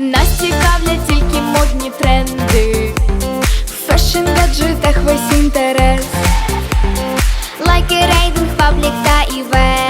Нас цікавлять тільки модні тренди, в фешн гаджетах весь інтерес, лайки, рейтинг, паблік та івент.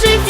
життя.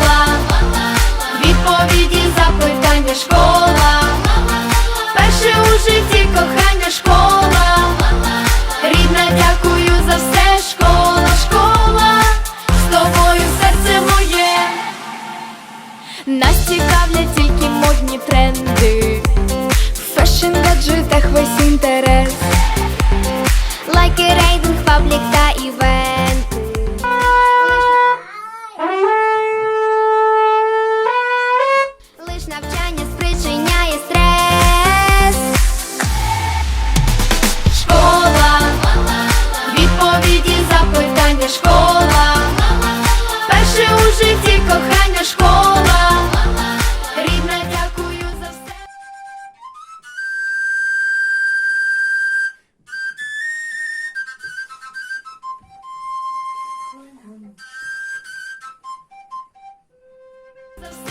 public So